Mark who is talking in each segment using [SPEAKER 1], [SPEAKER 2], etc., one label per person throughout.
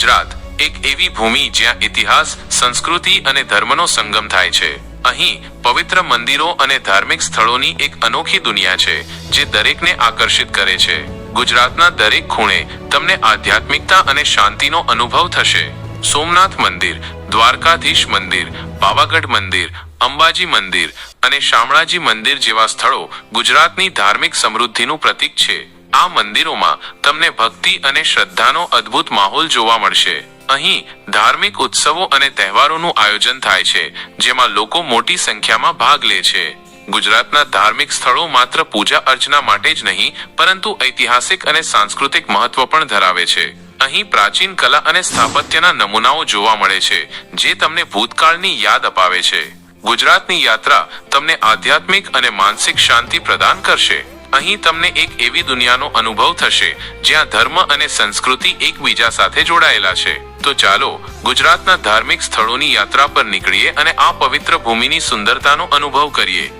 [SPEAKER 1] ગુજરાત, એક એવી ભૂમિ જ્યાં ઇતિહાસ, સંસ્કૃતિ અને ધર્મનો સંગમ થાય છે. અહીં પવિત્ર મંદિરો અને ધાર્મિક સ્થળોની એક અનોખી દુનિયા છે, જે દરેકને આકર્ષિત કરે છે. ગુજરાતના દરેક ખૂણે તમને આધ્યાત્મિકતા અને શાંતિનો અનુભવ થશે. સોમનાથ મંદિર, દ્વારકાધીશ મંદિર, પાવાગઢ મંદિર, અંબાજી મંદિર અને શામળાજી મંદિર જેવા સ્થળો ગુજરાતની ધાર્મિક સમૃદ્ધિનું પ્રતીક છે. આ મંદિરોમાં તમને ભક્તિ અને શ્રદ્ધાનો અદ્ભુત માહોલ જોવા મળશે. અહીં ધાર્મિક ઉત્સવો અને તહેવારોનું આયોજન થાય છે, જેમાં લોકો મોટી સંખ્યામાં ભાગ લે છે. ગુજરાતના ધાર્મિક સ્થળો માત્ર પૂજા અર્ચના માટે જ નહીં, પરંતુ ઐતિહાસિક અને સાંસ્કૃતિક મહત્વ પણ ધરાવે છે. અહીં પ્રાચીન કલા અને સ્થાપત્યના નમૂનાઓ જોવા મળે છે, જે તમને ભૂતકાળની યાદ અપાવે છે. ગુજરાતની યાત્રા તમને આધ્યાત્મિક અને માનસિક શાંતિ પ્રદાન કરશે. અહીં તમને એક એવી દુનિયાનો અનુભવ થશે, જ્યાં ધર્મ અને સંસ્કૃતિ એકબીજા સાથે જોડાયેલા છે. તો ચાલો, ગુજરાતના ધાર્મિક સ્થળોની યાત્રા પર નીકળીએ અને આ પવિત્ર ભૂમિની સુંદરતાનો અનુભવ કરીએ.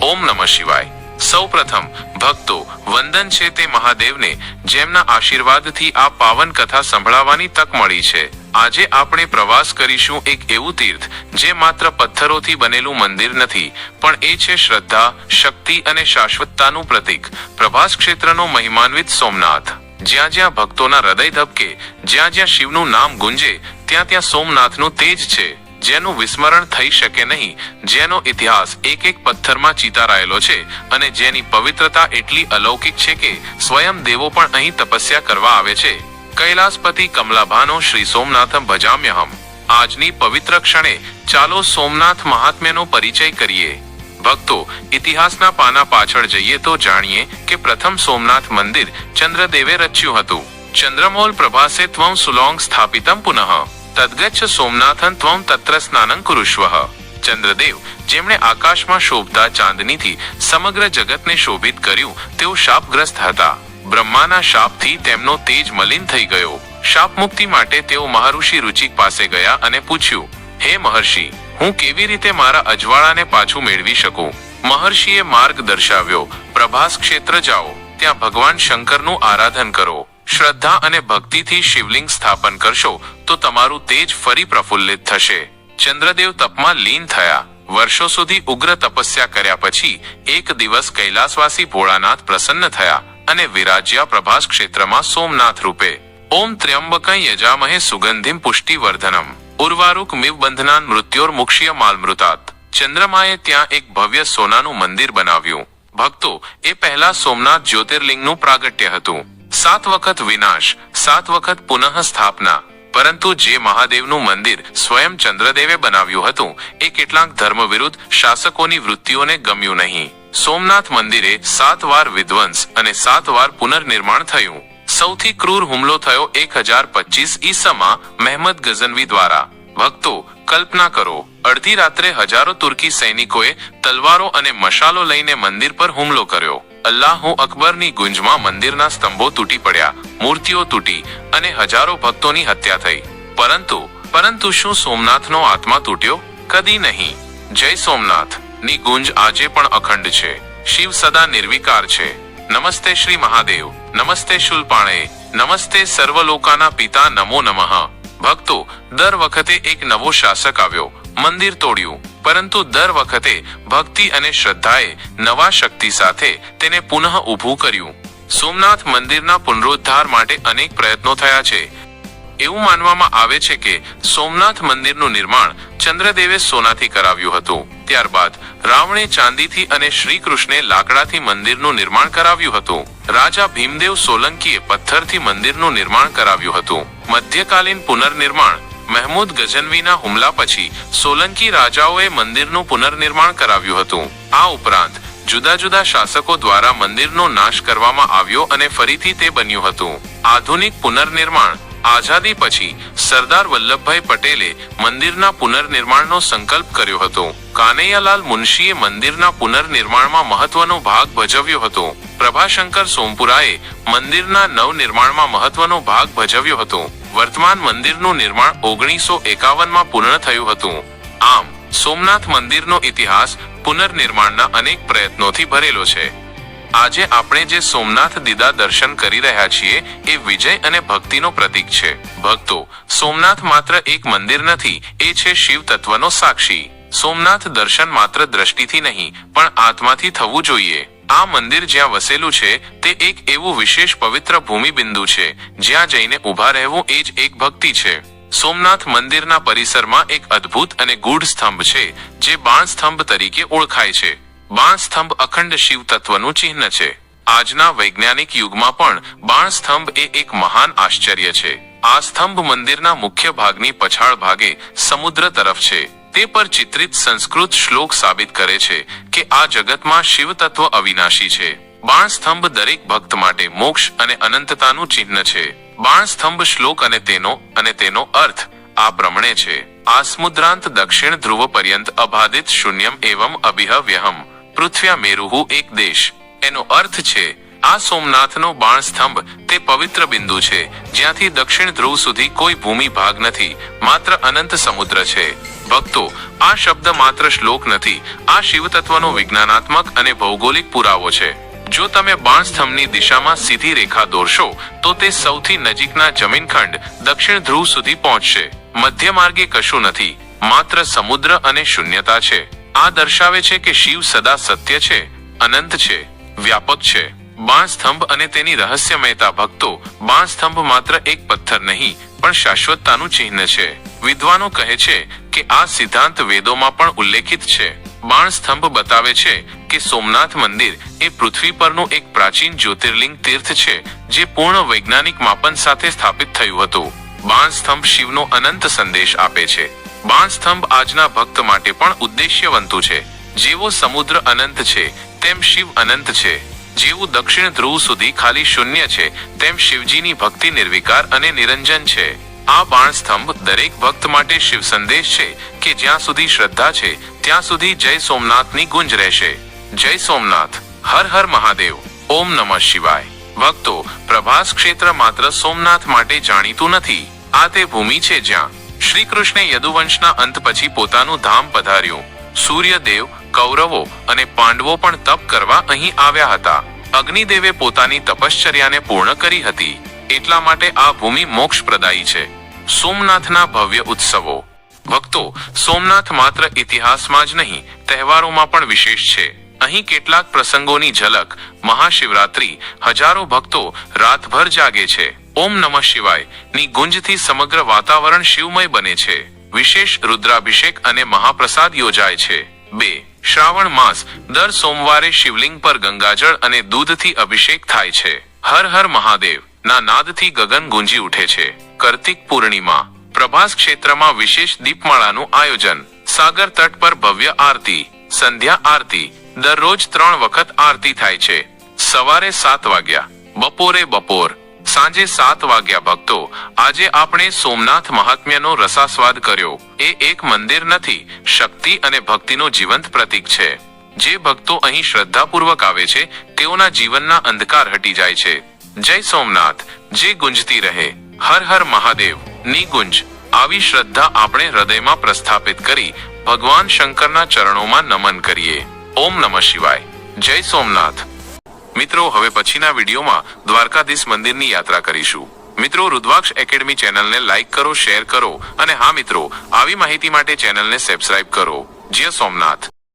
[SPEAKER 1] ઓમ નમઃ શિવાય. સૌપ્રથમ, ભક્તો, વંદન છે તે મહાદેવને, જેમના આશીર્વાદથી આ પાવન કથા સંભળાવવાની તક મળી છે. આજે આપણે પ્રવાસ કરીશું એક એવું તીર્થ જે માત્ર પથ્થરોથી બનેલું મંદિર નથી, પણ એ છે શ્રદ્ધા, શક્તિ અને શાશ્વતતાનું પ્રતીક. પ્રભાસ ક્ષેત્રનો મહિમાન્વિત સોમનાથ. જ્યાં જ્યાં ભક્તોના હૃદય ધબકે, જ્યાં જ્યાં શિવનું નામ ગુંજે, ત્યાં ત્યાં સોમનાથનું તેજ છે. જેનું વિસ્મરણ થઈ શકે નહીં, જેનો ઇતિહાસ એક એક પથ્થરમાં ચિતારાયેલો છે અને જેની પવિત્રતા એટલી અલૌકિક છે કે સ્વયં દેવો પણ અહીં તપસ્યા કરવા આવે છે. કૈલાસપતિ કમલાભાનો શ્રી સોમનાથમ ભજામ્યહમ. આજની પવિત્ર ક્ષણે ચાલો સોમનાથ મહાત્મ્યનો પરિચય કરીએ. ભક્તો, ઇતિહાસના પાના પાછળ જઈએ તો જાણીએ કે પ્રથમ સોમનાથ મંદિર ચંદ્રદેવે રચ્યું હતું. ચંદ્રમૌલ પ્રભાસે ત્વં સુલોંગ સ્થાપિતમ પુનઃ. તદગચ્છ સોમનાથન ત્વં તત્ર સ્નાનં કુરુષ્વ. ચંદ્રદેવ, જેમણે આકાશમાં શોભતા ચાંદનીથી સમગ્ર જગતને શોભિત કર્યું, તેઓ શાપગ્રસ્ત હતા. બ્રહ્માના શાપથી તેમનો તેજ મલિન થઈ ગયો. શાપ મુક્તિ માટે તેઓ મહર્ષિ રુચિક પાસે ગયા અને પૂછ્યું, હે મહર્ષિ, હું કેવી રીતે મારા અજવાળાને પાછું મેળવી શકું? મહર્ષિએ માર્ગ દર્શાવ્યો, પ્રભાસ ક્ષેત્ર જાઓ, ત્યાં ભગવાન શંકરનું આરાધન કરો. શ્રદ્ધા અને ભક્તિથી શિવલિંગ સ્થાપન કરશો, તો તમારું તેજ ફરી પ્રફુલ્લિત થશે. ચંદ્રદેવ તપમાં લીન થયા. વર્ષો સુધી ઉગ્ર તપસ્યા કર્યા પછી, એક દિવસ કૈલાસવાસી ભોળાનાથ પ્રસન્ન થયા. અને વિરાજ્યા પ્રભાસ ક્ષેત્રમાં સોમનાથ રૂપે. ઓમ ત્ર્યંબકં યજામહે સુગંધિમ પુષ્ટિવર્ધનમ. ઉર્વારુક મિવ મૃત્યોર મુક્ષીય માલમૃતાત. ચંદ્રમાએ ત્યાં એક ભવ્ય સોનાનું મંદિર બનાવ્યું. ભક્તો, એ પહેલા સોમનાથ જ્યોતિર્લિંગનું પ્રાગટ્ય હતું. સાત વખત વિનાશ, સાત વખત પુનઃ સ્થાપના પરંતુ જે મહાદેવનું મંદિર સ્વયં ચંદ્રદેવે બનાવ્યું હતું, એ કેટલાક ધર્મ વિરુદ્ધ શાસકોની વૃત્તિઓને ગમ્યું નહીં. સોમનાથ મંદિરે સાત વાર વિધ્વંસ અને સાત વાર પુનર્નિર્માણ થયું. સૌથી ક્રૂર હુમલો થયો એક હજાર પચીસ ઈસમાં મહેમદ ગઝનવી દ્વારા. ભક્તો, કલ્પના કરો, અડધી રાત્રે હજારો તુર્કી સૈનિકોએ તલવારો અને મશાલો લઈને મંદિર પર હુમલો કર્યો. અલ્લાહુ અકબરની ગુંજમાં મંદિરના સ્તંભો તૂટી પડ્યા, મૂર્તિઓ તૂટી અને હજારો ભક્તોની હત્યા થઈ. પરંતુ પરંતુ શું સોમનાથનો આત્મા તૂટ્યો? કદી નહીં. જય સોમનાથ. ની ગુંજ આજે પણ અખંડ છે. શિવ સદા નિર્વિકાર છે. નમસ્તે શ્રી મહાદેવ. નમસ્તે શુલપાણે નમસ્તે સર્વલોકાના પિતા નમો નમઃ. ભક્તો, દર વખતે એક નવો શાસક આવ્યો. મંદિર તોડ્યું. પરંતુ દર વખતે ભક્તિ અને શ્રદ્ધાએ નવા શક્તિ સાથે તેને પુનઃ ઊભું કર્યું. સોમનાથ મંદિરના પુનરુદ્ધાર માટે અનેક પ્રયત્નો થયા છે. એવું માનવામાં આવે છે કે સોમનાથ મંદિરનું નિર્માણ ચંદ્રદેવે સોનાથી કરાવ્યું હતું. ત્યારબાદ રાવણે ચાંદીથી અને શ્રી કૃષ્ણે લાકડાથી મંદિરનું નિર્માણ કરાવ્યું હતું. રાજા ભીમદેવ સોલંકીએ પથ્થરથી મંદિરનું નિર્માણ કરાવ્યું હતું. મધ્યકાલીન પુનર્નિર્માણ મહેમૂદ ગઝનવીના હુમલા પછી સોલંકી રાજાઓએ મંદિરનું પુનર્નિર્માણ કરાવ્યું હતું. આ ઉપરાંત જુદા જુદા શાસકો દ્વારા મંદિરનો નાશ કરવામાં આવ્યો અને ફરીથી તે બન્યું હતું. આધુનિક પુનર્નિર્માણ આઝાદી પછી સરદાર વલ્લભભાઈ પટેલે મંદિરના પુનર્નિર્માણનો સંકલ્પ કર્યો હતો. કાનૈયાલાલ મુનશીએ મંદિરના પુનર્નિર્માણમાં મહત્વનો ભાગ ભજવ્યો હતો. પ્રભાશંકર સોમપુરાએ મંદિરના નવનિર્માણમાં મહત્વનો ભાગ ભજવ્યો હતો. વર્તમાન મંદિરનું નિર્માણ ઓગણીસો એકાવનમાં પૂર્ણ થયું હતું. આમ, સોમનાથ મંદિરનો ઇતિહાસ પુનર્નિર્માણના અનેક પ્રયત્નોથી ભરેલો છે. આજે આપણે જે સોમનાથ દીદા દર્શન કરી રહ્યા છીએ, એ વિજય અને ભક્તિનો પ્રતીક છે. ભક્તો, સોમનાથ માત્ર એક મંદિર નથી, એ છે શિવ તત્વનો સાક્ષી. સોમનાથ દર્શન માત્ર દ્રષ્ટિથી નહીં, પણ આત્માથી થવું જોઈએ. આ મંદિર જ્યાં વસેલું છે, તે એક એવું વિશેષ પવિત્ર ભૂમિ બિંદુ છે, જ્યાં જઈને ઊભા રહેવું એ જ એક ભક્તિ છે. સોમનાથ મંદિરના પરિસરમાં એક અદ્ભુત અને ગૂઢ સ્તંભ છે, જે બાણ સ્તંભ તરીકે ઓળખાય છે. બાણ સ્તંભ અખંડ શિવ તત્વનું ચિહ્ન છે. આજના વૈજ્ઞાનિક યુગમાં પણ બાણ સ્તંભ એ એક મહાન આશ્ચર્ય છે. આ સ્તંભ મંદિરના મુખ્ય ભાગની પછાડ ભાગે સમુદ્ર તરફ છે. તે પર ચિત્રિત સંસ્કૃત શ્લોક સાબિત કરે છે કે આ જગતમાં શિવ તત્વ અવિનાશી છે. બાણ સ્તંભ દરેક ભક્ત માટે મોક્ષ અને અનંતતાનું ચિહ્ન છે. બાણ સ્તંભ શ્લોક અને તેનો અને તેનો અર્થ આ પ્રમાણે છે. આ સમુદ્રાંત દક્ષિણ ધ્રુવ પર્યંત અબાધિત શૂન્યમ એવમ અભિહવ્યહમ. પૃથ્વ્યા મેરુહુ એક દેશ. એનો અર્થ છે આ સોમનાથનો બાણ સ્તંભ તે પવિત્ર બિંદુ છે, જ્યાંથી દક્ષિણ ધ્રુવ સુધી કોઈ ભૂમિ ભાગ નથી, માત્ર અનંત સમુદ્ર છે. ભક્તો, આ શબ્દ માત્ર શ્લોક નથી, આ શિવ તત્વનો વિજ્ઞાનાત્મક અને ભૌગોલિક પુરાવો છે. જો તમે બાણ સ્તંભની દિશામાં સીધી રેખા દોરશો, તો તે સૌથી નજીકના જમીનખંડ દક્ષિણ ધ્રુવ સુધી પહોંચશે. મધ્ય માર્ગે કશું નથી, માત્ર સમુદ્ર અને શૂન્યતા છે. આ દર્શાવે છે કે શિવ સદા સત્ય છે, અનંત છે, વ્યાપક છે. બાણ સ્તંભ અને તેની રહસ્યમયતા ભક્તો બાણ સ્તંભ માત્ર એક પથ્થર નહીં, પણ શાશ્વતતાનું ચિહ્ન છે. વિદ્વાનો કહે છે કે આ સિદ્ધાંત વેદોમાં પણ ઉલ્લેખિત છે. બાણ સ્તંભ બતાવે છે કે સોમનાથ મંદિર એ પૃથ્વી પરનું એક પ્રાચીન જ્યોતિર્લિંગ તીર્થ છે, જે પૂર્ણ વૈજ્ઞાનિક માપન સાથે સ્થાપિત થયું હતું. બાણ સ્તંભ શિવનો અનંત સંદેશ આપે છે. બાણ સ્તંભ આજના ભક્ત માટે પણ ઉદ્દેશ્યવંતુ છે. જેવો સમુદ્ર અનંત છે, તેમ શિવ અનંત છે. જેવું દક્ષિણ ધ્રુવ સુધી ખાલી શૂન્ય છે, તેમ શિવજીની ભક્તિ નિર્વિકાર અને નિરંજન છે. આ બાણ સ્તંભ દરેક ભક્ત માટે શિવ સંદેશ છે કે જ્યાં સુધી શ્રદ્ધા છે, ત્યાં સુધી જય સોમનાથની ગુંજ રહેશે. જય સોમનાથ, હર હર મહાદેવ, ઓમ નમઃ શિવાય. ભક્તો, પ્રભાસ ક્ષેત્ર માત્ર સોમનાથ માટે જાણીતું નથી. આ તે ભૂમિ છે જ્યાં શ્રી કૃષ્ણે યદુવંશના અંત પછી પોતાનું ધામ પધાર્યું. સૂર્યદેવ, કૌરવો અને પાંડવો પણ તપ કરવા અહીં આવ્યા હતા. અગ્નિદેવે પોતાની તપશ્ચર્યાને પૂર્ણ કરી હતી. એટલા માટે આ ભૂમિ મોક્ષપ્રદાયી છે. સોમનાથના ભવ્ય ઉત્સવો. ભક્તો, સોમનાથ માત્ર ઇતિહાસમાં જ નહીં, તહેવારોમાં પણ વિશેષ છે. અહીં કેટલાક પ્રસંગોની ઝલક, મહાશિવરાત્રી, હજારો ભક્તો રાતભર જાગે છે. ઓમ નમઃ શિવાય, ની ગુંજથી સમગ્ર વાતાવરણ શિવમય બને છે. વિશેષ રુદ્રાભિષેક અને મહાપ્રસાદ યોજાય છે. બે. શ્રાવણ માસ દર સોમવારે શિવલિંગ પર ગંગાજળ અને દૂધથી અભિષેક થાય છે. હર હર મહાદેવ, ના નાદથી ગગન ગુંજી ઉઠે છે. કાર્તિક પૂર્ણિમા, પ્રભાસ ક્ષેત્રમાં વિશેષ દીપમાળાનું આયોજન, સાગર તટ પર ભવ્ય આરતી, સંધ્યા આરતી, દરરોજ ત્રણ વખત આરતી થાય છે. સવારે સાત વાગ્યા, બપોરે બપોર સાંજે સાત વાગ્યા ભક્તો, આજે આપણે સોમનાથ મહાત્મ્યનો રસાસ્વાદ કર્યો. એ એક મંદિર નથી, શક્તિ અને ભક્તિનો જીવંત પ્રતીક છે. જે ભક્તો અહીં શ્રદ્ધાપૂર્વક આવે છે, તેઓના જીવનના અંધકાર હટી જાય છે. જય સોમનાથ, જે ગુંજતી રહે. હર હર મહાદેવની ગુંજ આવી શ્રદ્ધા આપણે હૃદયમાં પ્રસ્થાપિત કરી, ભગવાન શંકરના ચરણોમાં નમન કરીએ. ઓમ નમઃ શિવાય. જય સોમનાથ. મિત્રો, હવે પછીના વિડીયોમાં દ્વારકાધીશ મંદિરની યાત્રા કરીશું. મિત્રો રુદ્વાક્ષ એકેડમી ચેનલને લાઈક કરો, શેર કરો અને હા મિત્રો, આવી માહિતી માટે ચેનલને સબસ્ક્રાઇબ કરો. જય સોમનાથ.